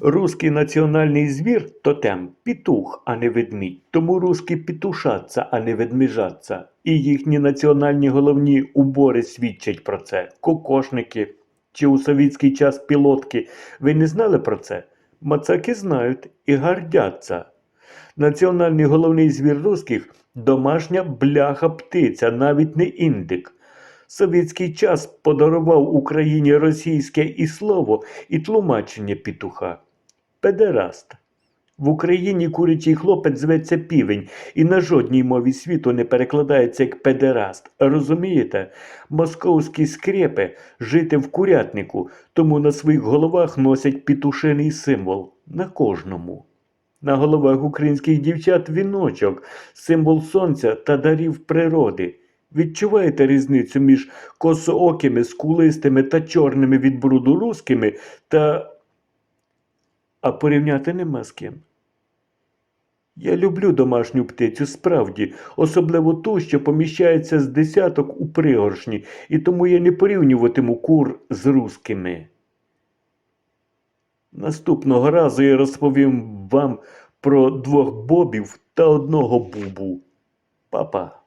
Руський національний звір тотем пітух, а не ведмідь. Тому руські пітушаться, а не ведміжаться. І їхні національні головні убори свідчать про це. Кокошники чи у совітський час пілотки. Ви не знали про це? Мацаки знають і гордяться. Національний головний звір русських домашня бляха птиця, навіть не індик. Совєтський час подарував Україні російське і слово, і тлумачення петуха. Педераст. В Україні курячий хлопець зветься півень і на жодній мові світу не перекладається як педераст. Розумієте? Московські скрепи жити в курятнику, тому на своїх головах носять петушиний символ на кожному. На головах українських дівчат віночок, символ сонця та дарів природи. Відчуваєте різницю між косоокими, скулистими та чорними від бруду рускими та. А порівняти нема з ким. Я люблю домашню птицю, справді, особливо ту, що поміщається з десяток у пригоршні, і тому я не порівнюватиму кур з рускими. Наступного разу я розповім вам про двох бобів та одного бубу. Папа.